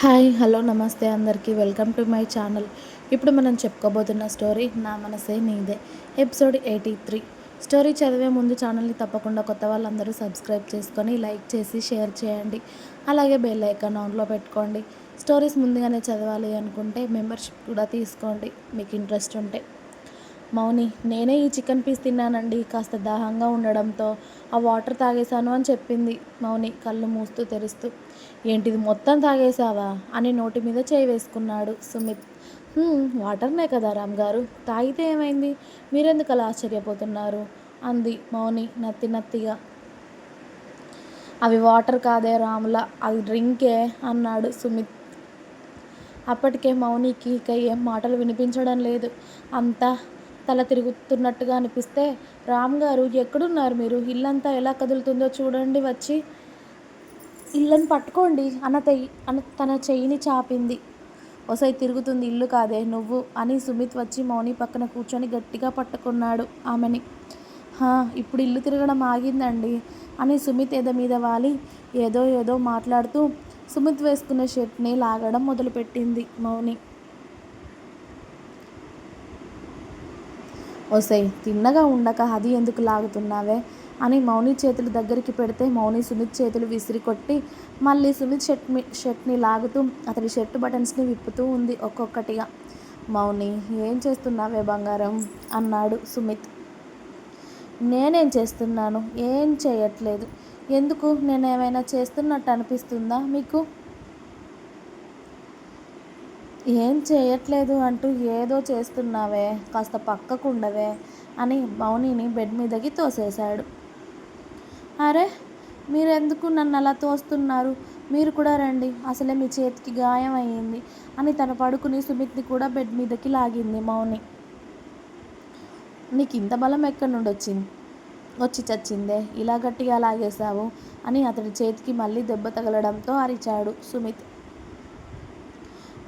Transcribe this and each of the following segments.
Hi hello namaste అందరికీ. Welcome to my channel. ఇప్పుడు మనం చెప్పుకోబోతున్న స్టోరీ నా మనసే నీదే. Episode eighty three. స్టోరీ చదివే ముందు ఛానల్ని తప్పకుండా కొత్త వాళ్ళందరూ సబ్స్క్రైబ్ చేసుకొని లైక్ చేసి షేర్ చేయండి. అలాగే బెల్ ఐకాన్ ఆన్లో పెట్టుకోండి. స్టోరీస్ ముందుగానే చదవాలి అనుకుంటే మెంబర్షిప్ కూడా తీసుకోండి. మీకు ఇంట్రెస్ట్ ఉంటే. మౌని నేనే ఈ చికెన్ పీస్ తిన్నానండి. కాస్త దాహంగా ఉండడంతో ఆ వాటర్ తాగేశాను అని చెప్పింది మౌని కళ్ళు మూస్తూ తెరుస్తూ. ఏంటిది మొత్తం తాగేశావా? అని నోటి మీద చేయి వేసుకున్నాడు సుమిత్. వాటర్నే కదా రామ్ గారు తాగితే ఏమైంది? మీరెందుకు అలా ఆశ్చర్యపోతున్నారు? అంది మౌని నత్తి నత్తిగా. అవి వాటర్ కాదే రాముల అది డ్రింకే అన్నాడు సుమిత్. అప్పటికే మౌనికి ఇక ఏం మాటలు వినిపించడం లేదు. అంతా తల తిరుగుతున్నట్టుగా అనిపిస్తే రామ్ గారు ఎక్కడున్నారు మీరు? ఇల్లంతా ఎలా కదులుతుందో చూడండి వచ్చి. ఇల్లని పట్టుకోండి. అన్న అన్న తన చెయ్యిని చాపింది. ఒసై తిరుగుతుంది ఇల్లు కాదే నువ్వు? అని సుమిత్ వచ్చి మౌని పక్కన కూర్చొని గట్టిగా పట్టుకున్నాడు ఆమెని. ఇప్పుడు ఇల్లు తిరగడం ఆగిందండి అని సుమిత్ ఎద మీద వాలి. ఏదో ఏదో మాట్లాడుతూ సుమిత్ వేసుకున్న షర్ట్ని లాగడం మొదలుపెట్టింది మౌని. ఓసై తిన్నగా ఉండక అది ఎందుకు లాగుతున్నావే? అని మౌని చేతులు దగ్గరికి పెడితే మౌని సుమిత్ చేతులు విసిరి కొట్టి మళ్ళీ సుమిత్ షర్ట్ షర్ట్ని లాగుతూ అతడి షర్ట్ బటన్స్ని విప్పుతూ ఉంది ఒక్కొక్కటిగా. మౌని ఏం చేస్తున్నావే బంగారం? అన్నాడు సుమిత్ నేనేం చేస్తున్నాను? ఏం చేయట్లేదు. ఎందుకు? నేను ఏమైనా చేస్తున్నట్టు అనిపిస్తుందా మీకు? ఏం చేయట్లేదు అంటూ ఏదో చేస్తున్నావే కాస్త పక్కకుండవే అని మౌనిని బెడ్ మీదకి తోసేశాడు. అరే మీరెందుకు నన్ను అలా తోస్తున్నారు? మీరు కూడా రండి అసలే మీ చేతికి గాయం అయ్యింది అని తను పడుకుని సుమిత్ని కూడా బెడ్ మీదకి లాగింది మౌని. నీకు ఇంత బలం ఎక్కడి నుండి వచ్చింది వచ్చి చచ్చిందే ఇలా గట్టిగా లాగేశావు అని అతడి చేతికి మళ్ళీ దెబ్బ తగలడంతో అరిచాడు సుమిత్.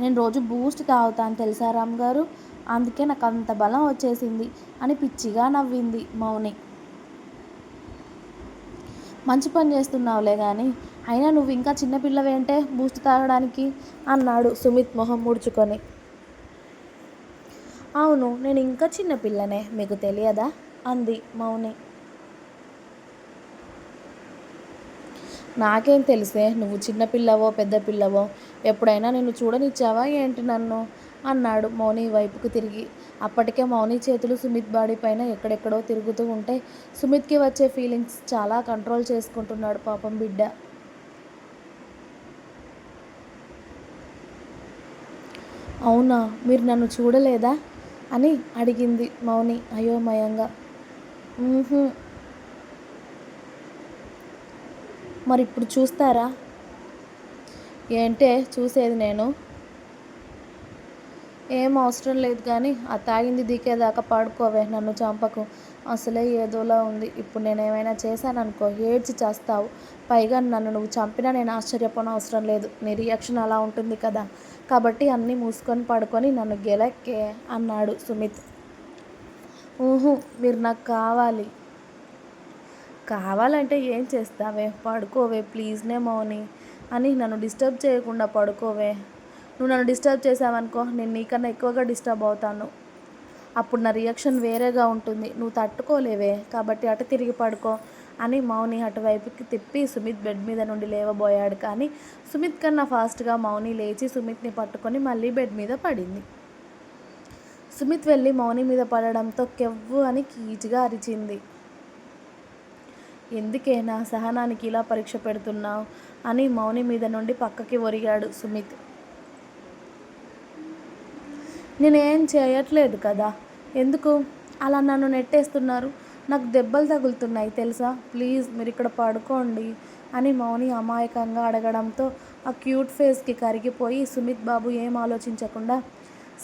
నేను రోజు బూస్ట్ తాగుతాను తెలుసా రామ్ గారు? అందుకే నాకు అంత బలం వచ్చేసింది అని పిచ్చిగా నవ్వింది మౌని. మంచి పని చేస్తున్నావులే కానీ అయినా నువ్వు ఇంకా చిన్నపిల్లవేంటే బూస్ట్ తాగడానికి? అన్నాడు సుమిత్ మొహం ముడుచుకొని. అవును నేను ఇంకా చిన్నపిల్లనే మీకు తెలియదా? అంది మౌని. నాకేం తెలిసే నువ్వు చిన్నపిల్లవో పెద్ద పిల్లవో ఎప్పుడైనా నిన్ను చూడనిచ్చావా ఏంటి నన్ను? అన్నాడు మౌని వైపుకు తిరిగి. అప్పటికే మౌని చేతులు సుమిత్ బాడీ పైన ఎక్కడెక్కడో తిరుగుతూ ఉంటే సుమిత్కి వచ్చే ఫీలింగ్స్ చాలా కంట్రోల్ చేసుకుంటున్నాడు పాపం బిడ్డ. అవునా మీరు నన్ను చూడలేదా? అని అడిగింది మౌని అయోమయంగా. మరి ఇప్పుడు చూస్తారా? ఏంటే చూసేది నేను? ఏం అవసరం లేదు కానీ ఆ తాగింది దిగేదాకా పాడుకోవే నన్ను చంపకు. అసలే ఏదోలా ఉంది. ఇప్పుడు నేను ఏమైనా చేశాననుకో ఏడ్చి చేస్తావు. పైగా నన్ను నువ్వు చంపినా నేను ఆశ్చర్యపోన అవసరం లేదు. నీ రియాక్షన్ అలా ఉంటుంది కదా. కాబట్టి అన్నీ మూసుకొని పడుకొని నన్ను గెలక్కే అన్నాడు సుమిత్. ఊహు మీరు నాకు కావాలి. కావాలంటే ఏం చేస్తావే? పడుకోవే ప్లీజ్నే మౌని. అని నన్ను డిస్టర్బ్ చేయకుండా పడుకోవే. నువ్వు నన్ను డిస్టర్బ్ చేసావనుకో నేను నీకన్నా ఎక్కువగా డిస్టర్బ్ అవుతాను. అప్పుడు నా రియాక్షన్ వేరేగా ఉంటుంది. నువ్వు తట్టుకోలేవే కాబట్టి అటు తిరిగి పడుకో అని మౌని అటువైపుకి తిప్పి సుమిత్ బెడ్ మీద నుండి లేవబోయాడు. కానీ సుమిత్ కన్నా ఫాస్ట్గా మౌని లేచి సుమిత్ని పట్టుకొని మళ్ళీ బెడ్ మీద పడింది. సుమిత్ వెళ్ళి మౌని మీద పడడంతో కెవ్వు అని కీచుగా అరిచింది. ఎందుకే నా సహనానికి ఇలా పరీక్ష పెడుతున్నావు? అని మౌని మీద నుండి పక్కకి ఒరిగాడు సుమిత్. నేనేం చేయట్లేదు కదా? ఎందుకు? అలా నన్ను నెట్టేస్తున్నారు. నాకు దెబ్బలు తగులుతున్నాయి తెలుసా? ప్లీజ్ మీరు ఇక్కడ పడుకోండి అని మౌని అమాయకంగా అడగడంతో ఆ క్యూట్ ఫేస్కి కరిగిపోయి సుమిత్ బాబు ఏం ఆలోచించకుండా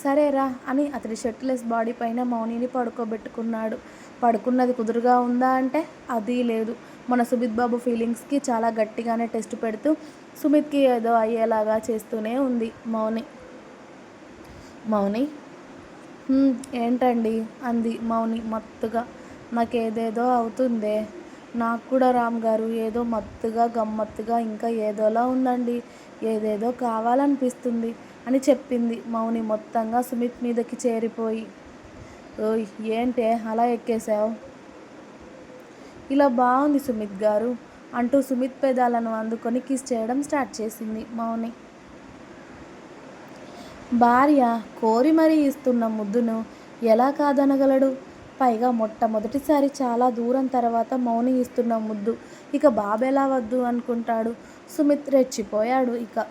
సరేరా అని అతడి షర్ట్లెస్ బాడీ పైన మౌనిని పడుకోబెట్టుకున్నాడు. పడుకున్నది కుదురుగా ఉందా అంటే అది లేదు. మన సుమిత్ బాబు ఫీలింగ్స్కి చాలా గట్టిగానే టెస్ట్ పెడుతూ సుమిత్కి ఏదో అయ్యేలాగా చేస్తూనే ఉంది. మౌని. మౌని? ఏంటండి? అంది మౌని మత్తుగా. నాకేదేదో అవుతుందే. నాకు కూడా రామ్ గారు ఏదో మత్తుగా గమ్మత్తుగా ఇంకా ఏదోలా ఉందండి. ఏదేదో కావాలనిపిస్తుంది అని చెప్పింది మౌని మొత్తంగా సుమిత్ మీదకి చేరిపోయి. ఏంటే అలా ఎక్కేశావు? ఇలా బాగుంది సుమిత్ గారు. అంటూ సుమిత్ పెదాలను అందుకొని కిస్ చేయడం స్టార్ట్ చేసింది మౌని. భార్య కోరి మరీ ఇస్తున్న ముద్దును ఎలా కాదనగలడు? పైగా మొట్టమొదటిసారి చాలా దూరం తర్వాత మౌని ఇస్తున్న ముద్దు. ఇక బాబెలా వద్దు అనుకుంటాడు? సుమిత్ రెచ్చిపోయాడు ఇక.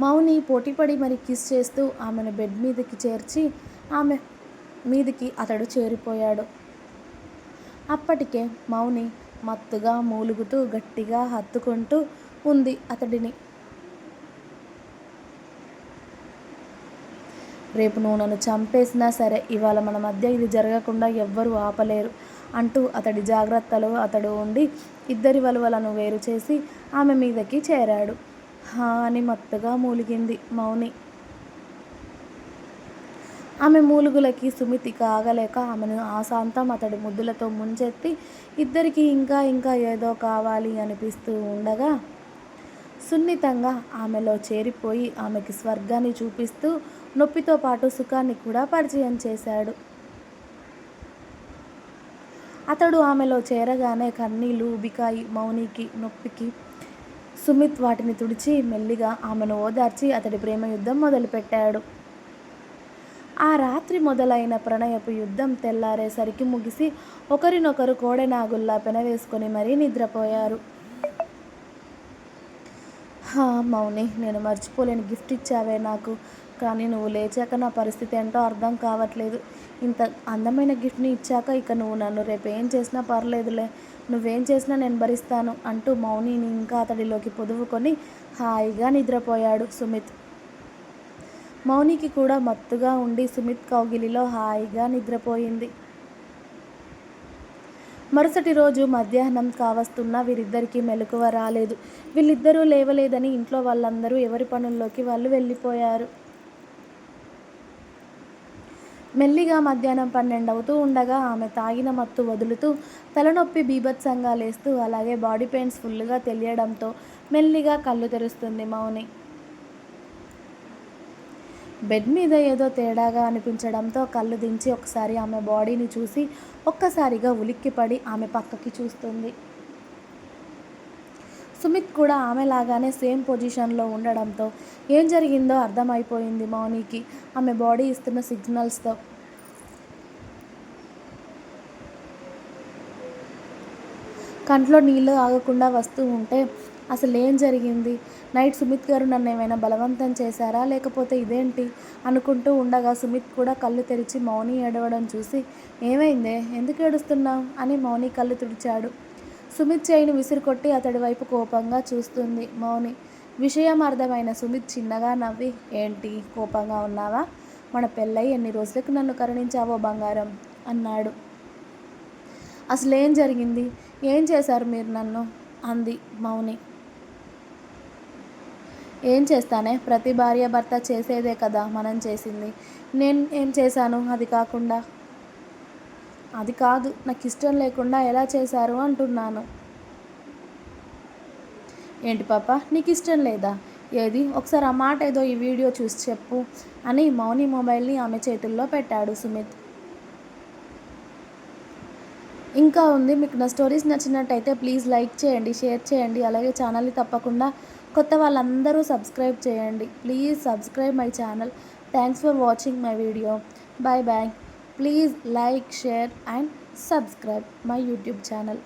మౌని పోటీపడి మరి కిస్ చేస్తూ ఆమెను బెడ్ మీదకి చేర్చి ఆమె మీదికి అతడు చేరిపోయాడు. అప్పటికే మౌని మత్తుగా మూలుగుతూ గట్టిగా హత్తుకుంటూ ఉంది అతడిని. రేపు నువ్వు నన్ను చంపేసినా సరే ఇవాళ మన మధ్య ఇది జరగకుండా ఎవ్వరూ ఆపలేరు అంటూ అతడి జాగ్రత్తలో అతడు ఉండి ఇద్దరి వలువలను వేరు చేసి ఆమె మీదకి చేరాడు. హా అని మత్తుగా మూలిగింది మౌని. ఆమె మూలుగులకి సుమితి కాగలేక ఆమెను ఆశాంతం అతడి ముద్దులతో ముంచెత్తి ఇద్దరికి ఇంకా ఇంకా ఏదో కావాలి అనిపిస్తూ ఉండగా సున్నితంగా ఆమెలో చేరిపోయి ఆమెకి స్వర్గాన్ని చూపిస్తూ నొప్పితో పాటు సుఖాన్ని కూడా పరిచయం చేశాడు. అతడు ఆమెలో చేరగానే కన్నీళ్ళు ఉబికాయి మౌనికి నొప్పికి సుమిత్ వాటిని తుడిచి మెల్లిగా ఆమెను ఓదార్చి అతడి ప్రేమ యుద్ధం మొదలుపెట్టాడు. ఆ రాత్రి మొదలైన ప్రణయపు యుద్ధం తెల్లారేసరికి ముగిసి ఒకరినొకరు కోడెనాగుల్లా పెనవేసుకొని మరీ నిద్రపోయారు. హా మౌని నేను మర్చిపోలేని గిఫ్ట్ ఇచ్చావే నాకు. కానీ నువ్వు లేచాక నా పరిస్థితి ఏంటో అర్థం కావట్లేదు. ఇంత అందమైన గిఫ్ట్ని ఇచ్చాక ఇక నువ్వు నన్ను రేపు ఏం చేసినా పర్లేదులే. నువ్వేం చేసినా నేను భరిస్తాను అంటూ మౌనిని ఇంకా అతడిలోకి పొదువుకొని హాయిగా నిద్రపోయాడు సుమిత్. మౌనికి కూడా మత్తుగా ఉండి సుమిత్ కౌగిలిలో హాయిగా నిద్రపోయింది. మరుసటి రోజు మధ్యాహ్నం కావస్తున్నా వీరిద్దరికీ మెలకువ రాలేదు. వీళ్ళిద్దరూ లేవలేదని ఇంట్లో వాళ్ళందరూ ఎవరి పనుల్లోకి వాళ్ళు వెళ్ళిపోయారు. మెల్లిగా మధ్యాహ్నం పన్నెండు అవుతూ ఉండగా ఆమె తాగిన మత్తు వదులుతూ తలనొప్పి బీభత్సంగా లేస్తూ అలాగే బాడీ పెయిన్స్ ఫుల్గా తెలియడంతో మెల్లిగా కళ్ళు తెరుస్తుంది మౌని. బెడ్ మీద ఏదో తేడాగా అనిపించడంతో కళ్ళు దించి ఒకసారి ఆమె బాడీని చూసి ఒక్కసారిగా ఉలిక్కిపడి ఆమె పక్కకి చూస్తుంది. సుమిత్ కూడా ఆమెలాగానే సేమ్ పొజిషన్లో ఉండడంతో ఏం జరిగిందో అర్థమైపోయింది మౌనికి. ఆమె బాడీ ఇస్తున్న సిగ్నల్స్తో. కంట్లో నీళ్ళు ఆగకుండా వస్తూ ఉంటే అసలు ఏం జరిగింది? నైట్ సుమిత్ గారు నన్ను ఏమైనా బలవంతం చేశారా? లేకపోతే ఇదేంటి? అనుకుంటూ ఉండగా సుమిత్ కూడా కళ్ళు తెరిచి మౌని ఏడవడం చూసి ఏమైందే? ఎందుకు ఏడుస్తున్నావు? అని మౌని కళ్ళు తుడిచాడు. సుమిత్ చేయిని విసిరికొట్టి అతడి వైపు కోపంగా చూస్తుంది మౌని. విషయం అర్థమైన సుమిత్ చిన్నగా నవ్వి ఏంటి? కోపంగా ఉన్నావా? మన పెళ్ళై ఎన్ని రోజులకు నన్ను కరుణించావో బంగారం? అన్నాడు. అసలు ఏం జరిగింది? ఏం చేశారు మీరు నన్ను? అంది మౌని. ఏం చేస్తానే? ప్రతి భార్య భర్త చేసేదే కదా మనం చేసింది. నేను ఏం చేశాను? అది కాకుండా. అది కాదు నాకు ఇష్టం లేకుండా ఎలా చేశారు అంటున్నాను. ఏంటి పాప నీకు ఇష్టం లేదా? ఏది? ఒకసారి ఆ మాట ఏదో ఈ వీడియో చూసి చెప్పు అని మౌని మొబైల్ని ఆమె చేతుల్లో పెట్టాడు సుమిత్. ఇంకా ఉంది. మీకు నా స్టోరీస్ నచ్చినట్టయితే ప్లీజ్ లైక్ చేయండి షేర్ చేయండి. అలాగే ఛానల్ని తప్పకుండా కొత్త వాళ్ళందరూ సబ్స్క్రైబ్ చేయండి. Please subscribe my channel thanks for watching my video bye bye please like share and subscribe my YouTube channel